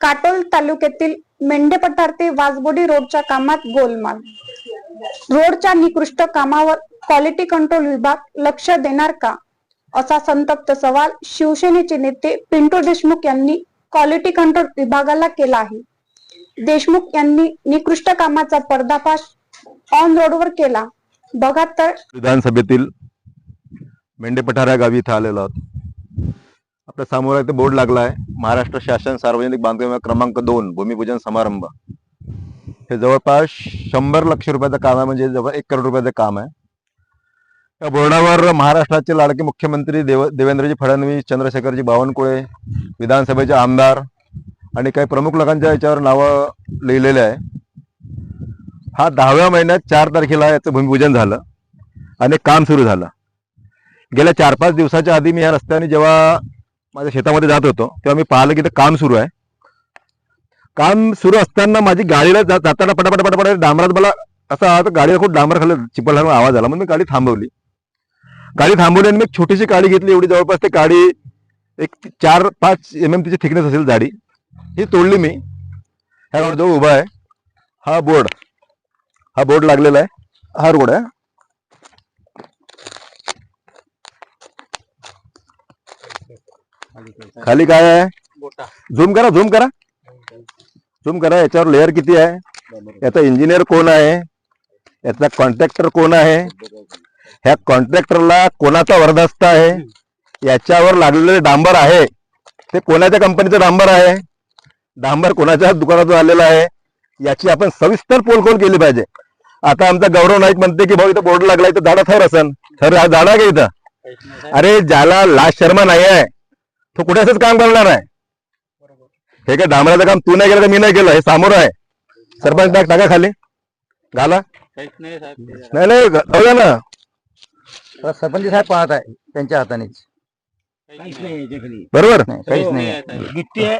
काटोल तालुक्यातील मेंढेपठार ते वाजबोडी रोडच्या कामात गोलमाल. रोडच्या निकृष्ट कामावर क्वालिटी कंट्रोल विभाग लक्ष देणार का? असा संतप्त सवाल शिवसेनेचे नेते पिंटू देशमुख यांनी क्वालिटी कंट्रोल विभागाला केला आहे. देशमुख यांनी निकृष्ट कामाचा पर्दाफाश ऑन रोडवर केला. बघा तर विधानसभेतील मेंढेपठारा गावी इथं आलेलो आहोत. आपल्यासमोर इथे बोर्ड लागला आहे. महाराष्ट्र शासन सार्वजनिक बांधकाम क्रमांक दोन भूमिपूजन समारंभ. हे जवळपास शंभर लक्ष रुपयाचं काम आहे म्हणजे जवळ एक करोड रुपयाचं काम आहे. या बोर्डावर महाराष्ट्राचे लाडके मुख्यमंत्री देव देवेंद्रजी फडणवीस चंद्रशेखरजी बावनकुळे विधानसभेचे आमदार आणि काही प्रमुख लोकांच्या याच्यावर नावं लिहिलेले आहे. हा दहाव्या महिन्यात चार तारखेला याचं भूमिपूजन झालं आणि काम सुरू झालं. गेल्या चार पाच दिवसाच्या आधी मी या रस्त्याने जेव्हा माझ्या शेतामध्ये जात होतो तेव्हा मी पाहिलं की ते काम सुरू आहे. काम सुरू असताना माझी गाडीला जा- जाताना पटापट पटापट डांबरात मला असं आलं तर गाडीला खूप डांबर खाली चिपळला आवाज आला. म्हणून मी गाडी थांबवली. गाडी थांबवली आणि मी एक छोटीशी गाडी घेतली एवढी जवळपास ती गाडी एक चार पाच एम एम तिची थिकनेस असेल जाडी. ही तोडली मी. ह्या जो उभा आहे. हा बोर्ड. हा बोर्ड लागलेला आहे. हा रोड आहे. खाली काय आहे? झूम करा झूम करा. झूम करा याच्यावर लेअर किती आहे? याचा इंजिनियर कोण आहे? याचा कॉन्ट्रॅक्टर कोण आहे? ह्या कॉन्ट्रॅक्टरला कोणाचा वरदस्त आहे? याच्यावर लागलेले डांबर आहे. ते कोणाच्या कंपनीचं डांबर आहे? डांबर कोणाच्या दुकानातून आलेलं आहे? याची आपण सविस्तर पोलखोल केली पाहिजे. आता आमचा गौरव नाईक म्हणते की भाऊ इथं बोर्ड लागलाय तर झाडा थर असन. थर हा झाडा का इथं? अरे ज्याला लाज शर्मा नाही आहे तो कुठे असंच काम करणार आहे? हे काय डांबराचं काम तू नाही केलं का मी नाही केलं हे समोर आहे. सरपंच टाक टाका खाली. घाला. नाही नाही जाऊ द्या ना. सरपंच साहेब पाहत आहे त्यांच्या हातानेच. बरोबर? नाही काहीच नाही गिट्टी आहे.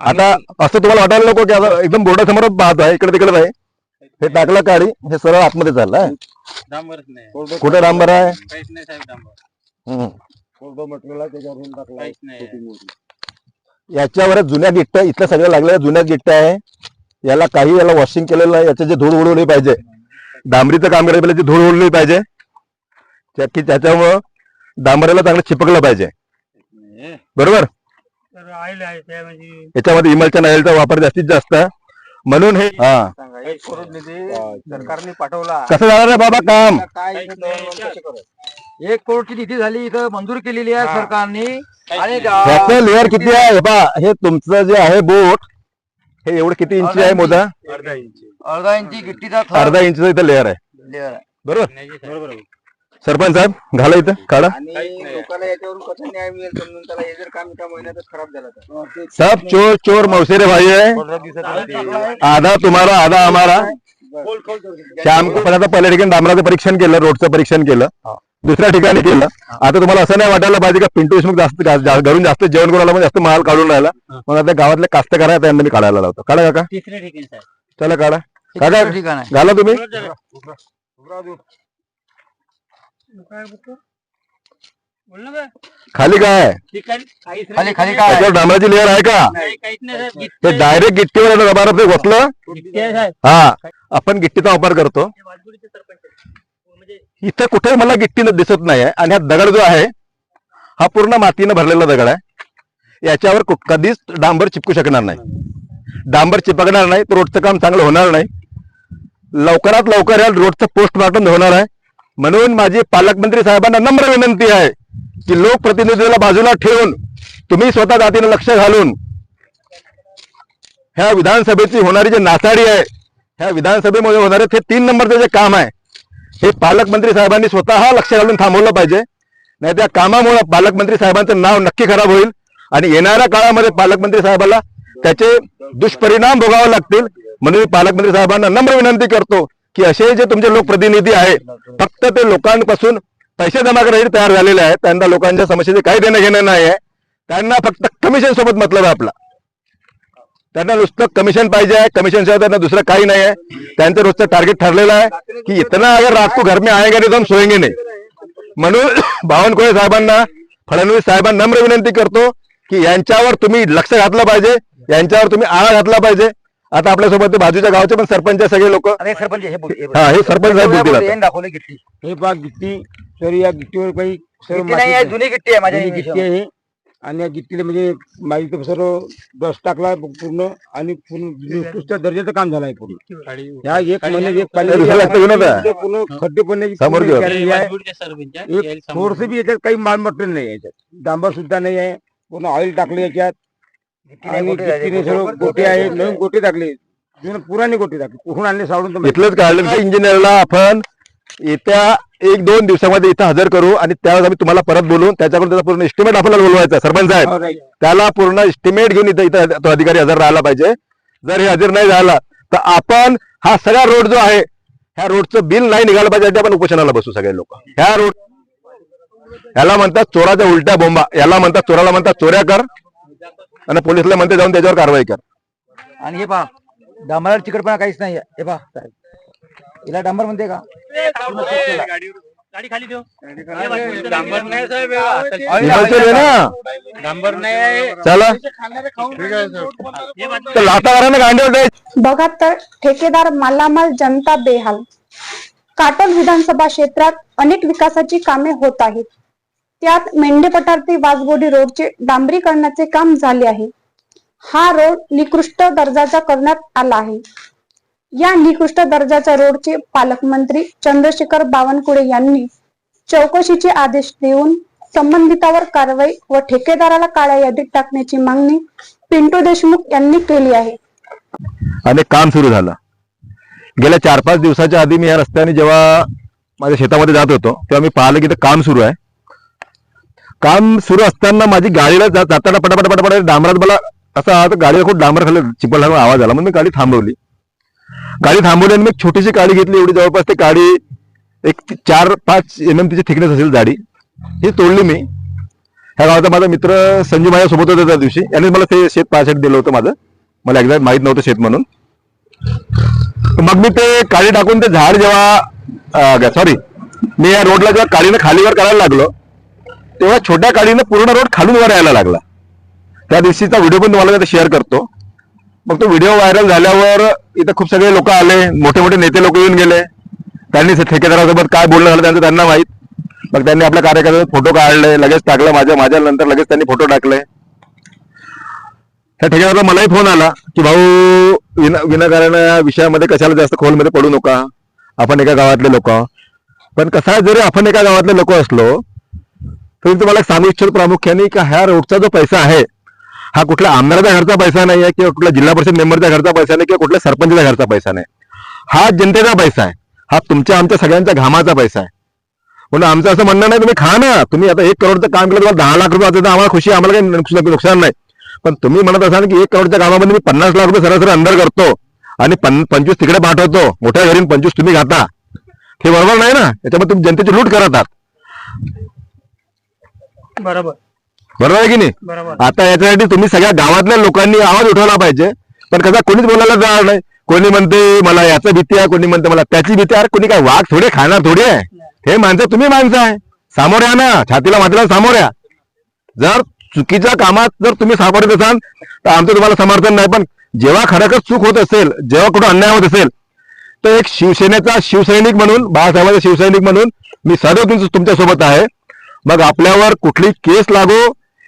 आता असं तुम्हाला वाटायला नको की आता एकदम बोर्डासमोरच पाहत आहे इकडे तिकडे आहे. हे टाकलं काढी हे सरळ आतमध्ये नाही. कुठे डांबर आहे? काहीच नाही याच्यावर जुन्या गिट्ट्या इथल्या सगळ्या लागलेल्या जुन्या गिट्ट्या आहे. याला काही याला वॉशिंग केलेलं आहे याचे जे धूळ उडवली पाहिजे. डांबरीचं काम करायला पाहिजे धूळ उडवली पाहिजे. त्या- की त्याच्यामुळं डांबराला चांगलं चिपकलं पाहिजे. बरोबर? तर आले आहे त्या म्हणजे. याच्यामध्ये इमलच्या नायलचा वापर जास्तीत जास्त. आहे म्हणून हे हा. एक करोड निधी सरकारने पाठवला. कसं जाणार आहे बाबा काम? काय काहीच नाही. एक करोडची निधी झाली इथं मंजूर केलेली आहे हा. सरकारने. आणि ह्याचं लेअर किती आहे? हे पहा हे तुमचं जे आहे बोट हे एवढं किती इंची आहे मोजा? अर्धा इंच अर्धा इंची गिट्टीचा थर. अर्धा इंचचं इथं लेअर आहे. Layer आहे. बरोबर? बरोबर. सरपंच साहेब घाला इथं काढा. आणि लोकांना याच्यावरून कसा न्याय मिळेल समजून त्याला हे जर काम एका महिन्यातच खराब झालं तर? सब चोर चोर मौसेरे भाई है आधा तुम्हारा आधा हमारा श्याम को पण आता पहिल्या ठिकाणी डांबराचं परीक्षण केलं रोडचं परीक्षण केलं. दुसऱ्या ठिकाणी केलं. आता तुम्हाला असं नाही वाटायला पाहिजे का पिंटू देशमुख जास्त घरून जास्त जेवण करून आला म्हणजे जास्त माल काढून राहिला. मग आता गावातले कास्तकार आहे त्यांना मी काढायला लावतो. काढा काका. चला काढा. हे काढा ठिकाण घाला तुम्ही. खाली काय? खाली. खाली काय? डांबराची लेअर आहे का? नाही, काहीच नाही साहेब. गिट्टी ते. डायरेक्ट गिट्टीवर रबार ते बसलं गिट्टी आहे साहेब. हा. आपण गिट्टीचा वापर करतो हे वाजगुडीचे सरपंच आहे. म्हणजे इथं कुठे मला गिट्टी दिसत नाही आहे आणि हा दगड जो आहे हा पूर्ण मातीनं भरलेला दगड आहे. याच्यावर कधीच डांबर चिपकू शकणार नाही. डांबर चिपकणार नाही तर रोडचं काम चांगलं होणार नाही. लवकरात लवकर या रोडचं पोस्टमार्टम होणार आहे. म्हणून माझी पालकमंत्री साहेबांना नम्र विनंती आहे की लोकप्रतिनिधीला बाजूला ठेवून तुम्ही स्वतः जातीनं लक्ष घालून ह्या विधानसभेची होणारी जी नासाडी आहे ह्या विधानसभेमध्ये होणारे ते तीन नंबरचं जे काम आहे हे पालकमंत्री साहेबांनी स्वतः लक्ष घालून थांबवलं पाहिजे. नाही त्या कामामुळे पालकमंत्री साहेबांचं नाव नक्की खराब होईल आणि येणाऱ्या काळामध्ये पालकमंत्री साहेबाला त्याचे दुष्परिणाम भोगावे लागतील. म्हणून मी पालकमंत्री साहेबांना नम्र विनंती करतो की असे जे तुमचे लोकप्रतिनिधी आहेत फक्त ते लोकांपासून पैसे जमा करायचे तयार झालेले आहेत. त्यांना लोकांच्या समस्येचे काही देणं घेणं नाही आहे. त्यांना फक्त कमिशन सोबत मतलब आहे आपला. त्यांना नुसतं कमिशन पाहिजे आहे कमिशन शिवाय त्यांना दुसरं काही नाही आहे त्यांचं रोजचं टार्गेट ठरलेलं आहे की इतना अगर रात को घर में आएगा नहीं तो हम सोएंगे नहीं म्हणून बावनकुळे साहेबांना फडणवीस साहेबांना नम्र विनंती करतो की यांच्यावर तुम्ही लक्ष घातलं पाहिजे यांच्यावर तुम्ही आळा घातला पाहिजे आता आपल्यासोबत ते बाजूच्या गावचे पण सरपंच सगळे लोक सरपंच हे हे. हा हे सरपंच साहेब बोलतील. हे दाखवलं गिट्टी हे पहा गिट्टी तर या गिट्टीवर काही जुनी गिट्टी आहे माझ्या गिट्टी आहे आणि या गिट्टीला म्हणजे माहिती सर्व डस्ट टाकला पूर्ण आणि पूर्ण निकृष्ट दर्जाचं काम झालं आहे पूर्ण या एक महिन्यात एक पाणी. पूर्ण- खड्डे पडण्याची समोर आहे. एक समोर. थोडस बी याच्यात काही माल मटेरियल नाही आहे याच्यात. डांबर सुद्धा नाही आहे. पूर्ण ऑइल टाकले याच्यात. आणि. गिट्टीने सर्व गोटे आहे नवीन गोटे टाकले. जुने पुराणे गोटे टाकले. कुठून आणले सावडून तर माहिती इथलंच काढलं इंजिनियरला आपण. येत्या एक दोन दिवसामध्ये इथं हजर करू आणि त्यावेळेस आम्ही तुम्हाला परत बोलून त्याच्याकडून त्याचा पूर्ण एस्टिमेट आपल्याला बोलवायचा सरपंच साहेब. हो. त्याला पूर्ण एस्टिमेट घेऊन इथं इथं तो अधिकारी हजर राहायला पाहिजे जर हे हजर नाही झाला तर आपण हा सगळा रोड जो आहे ह्या रोडचं बिल नाही निघालं पाहिजे आपण उपोषणाला बसू सगळे लोक ह्या रोड ह्याला म्हणतात चोराच्या उलट्या बोंबा याला म्हणतात चोराला म्हणतात चोऱ्या कर आणि पोलिसला म्हणते जाऊन त्याच्यावर कारवाई कर आणि हे पहा डांबराला चिकटपणा काहीच नाही. हे पहा साहेब. हिला डांबर म्हणते का. गाडी खाली ठेव. डांबर नाही. नाही साहेब हे ऑइल इकडचे रे ना. डांबर नाही चला. हे बघा तर ठेकेदार मालामाल जनता बेहाल. काटोल विधानसभा क्षेत्रात अनेक विकासाची कामे होत आहेत. त्यात मेंढेपठार ते वाजबोडी रोडचे डांबरीकरणाचे काम झाले आहे. हा रोड निकृष्ट दर्जाचा करण्यात आला आहे. या निकृष्ट दर्जाच्या रोडचे पालकमंत्री चंद्रशेखर बावनकुळे यांनी चौकशीचे आदेश देऊन संबंधितावर कारवाई व ठेकेदाराला काळ्या यादीत टाकण्याची मागणी पिंटू देशमुख यांनी केली आहे. आणि काम सुरू झालं. गेल्या चार पाच दिवसाच्या आधी मी या रस्त्याने जेव्हा माझ्या शेतामध्ये जात होतो तेव्हा मी पाहिलं की इथं काम सुरू आहे. काम सुरू असताना माझी गाडीला जाताना पटापट पटापट डांबरात मला असा गाडीला खूप डांबर खाली चिपळ आवाज आला. म्हणून मी गाडी थांबवली. गाडी थांबवली आणि मी एक छोटीशी गाडी घेतली एवढी जवळपास ती गाडी एक चार पाच एम एम तिची थिकनेस असेल गाडी. ही तोडली मी. ह्या गावाचा माझा मित्र संजू माझ्या सोबत होता त्या दिवशी. याने मला ते शेत पाहायसाठी दिलं होतं माझं. मला एकदा माहीत नव्हतं शेत म्हणून. मग मी ते काळी टाकून ते झाड जेव्हा सॉरी मी या रोडला जेव्हा काळीनं खालीवर करायला लागलो तेव्हा छोट्या काळीनं पूर्ण रोड खालून वर यायला लागला. त्या दिवशीचा व्हिडिओ पण तुम्हाला शेअर करतो. मग तो व्हिडिओ व्हायरल झाल्यावर इथं खूप सगळे लोक आले मोठे मोठे नेते लोक येऊन गेले. त्यांनी ठेकेदारासोबत काय बोलणं झालं त्यांचं त्यांना माहीत. मग त्यांनी आपल्या कार्यकर्त्याचे फोटो काढले लगेच टाकलं माझ्या माझ्या नंतर लगेच त्यांनी फोटो टाकले. त्या ठिकाणाला मलाही फोन आला की भाऊ विना विनाकारण या विषयामध्ये कशाला जास्त खोलमध्ये पडू नका. आपण एका गावातले लोक पण कसं आहे जरी आपण एका गावातले लोक असलो तरी तुम्हाला एक सांगू इच्छित प्रामुख्याने की ह्या रोडचा जो पैसा आहे हा कुठल्या आमदाराच्या घरचा पैसा नाही आहे किंवा कुठल्या जिल्हा परिषद मेंबरच्या घरचा पैसा नाही किंवा कुठल्या सरपंचच्या घरचा पैसा नाही. हा जनतेचा पैसा आहे. हा तुमच्या आमच्या सगळ्यांचा घामाचा पैसा आहे. म्हणून आमचं असं म्हणणं नाही तुम्ही खा ना. तुम्ही आता एक करोडचं काम केलं तुम्हाला दहा लाख रुपये तर आम्हाला खुशी आम्हाला काही नुकसान नाही. पण तुम्ही म्हणत असाल की एक करोडच्या कामामध्ये मी पन्नास लाख रुपये सरासरी अंदर करतो आणि पंचवीस तिकडे पाठवतो. मोठ्या घरी पंचवीस तुम्ही खाता हे बरोबर नाही ना? त्याच्यामुळे तुम्ही जनतेची लूट करतात बरोबर. बरोबर आहे की नाही? आता याच्यासाठी तुम्ही सगळ्या गावातल्या लोकांनी आवाज उठवला पाहिजे. पण कसा कोणीच बोलायला तयार नाही. कोणी म्हणते मला याचं भीती आहे. कोणी म्हणते मला त्याची भीती आहे. कोणी काय वाघ थोडे खाणार थोडे आहे. हे माणसं तुम्ही माणसं आहे. सामोरे या ना. छातीला मातीला सामोरे या. जर चुकीच्या कामात जर तुम्ही सापडत असाल तर आमचं तुम्हाला समर्थन नाही. पण जेव्हा खरंखर चूक होत असेल जेव्हा कुठं अन्याय होत असेल तर एक शिवसेनेचा शिवसैनिक म्हणून बाळासाहेबांचा शिवसैनिक म्हणून मी सदैव तुमच्या तुमच्यासोबत आहे. मग आपल्यावर कुठली केस लागो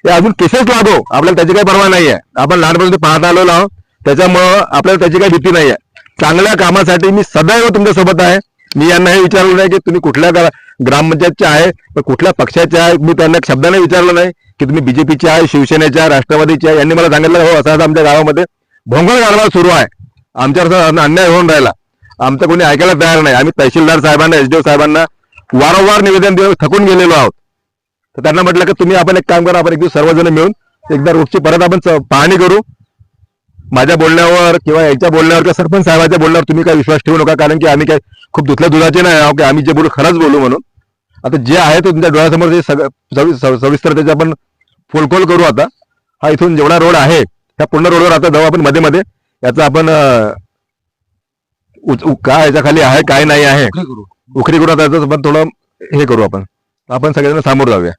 हे अजून केसेस लागो आपल्याला त्याची काही परवा नाही आहे आपण लहानपणी पाहत आलेलो आहोत. त्याच्यामुळं आपल्याला त्याची काही भीती नाही आहे चांगल्या कामासाठी मी सदैव तुमच्यासोबत आहे. मी यांना हे विचारलं नाही की तुम्ही कुठल्या ग्रामपंचायतच्या ग्रामपंचायतचे आहे कुठल्या पक्षाचे आहे मी त्यांना शब्दाने विचारलं नाही की तुम्ही बीजेपीचे आहे शिवसेनेचे आहे राष्ट्रवादीचे आहे. यांनी मला सांगितलं हो असं आमच्या गावामध्ये भोंगळ कारभार सुरू आहे. आमच्यावर अन्याय होऊन राहिला. आमचं कोणी ऐकायला तयार नाही. आम्ही तहसीलदार साहेबांना एसडीओ साहेबांना वारंवार निवेदन देऊन थकून गेलेलो आहोत. तर त्यांना म्हटलं की तुम्ही आपण एक काम करा आपण एक दिवस सर्वजण मिळून एकदा रोडची परत आपण पाहणी करू. माझ्या बोलण्यावर किंवा याच्या बोलण्यावर किंवा सरपंच साहेबांच्या बोलण्यावर तुम्ही काय विश्वास ठेवू नका कारण की आम्ही काय खूप दुसऱ्या दुधाचे नाही आहोत की आम्ही जे बोलू खरंच बोलू म्हणून. आता जे आहे ते तुमच्या डोळ्यासमोर जे सगळं सवि- सव- सविस्तर त्याचे आपण फोलकोल करू आता. हा इथून जेवढा रोड आहे त्या पूर्ण रोडवर आता जाऊ आपण मध्ये मध्ये. याचा आपण काय याच्या खाली आहे काय नाही आहे. उखरी करू. आता आपण थोडं हे करू आपण. आपण सगळ्यांना सामोर जाऊया.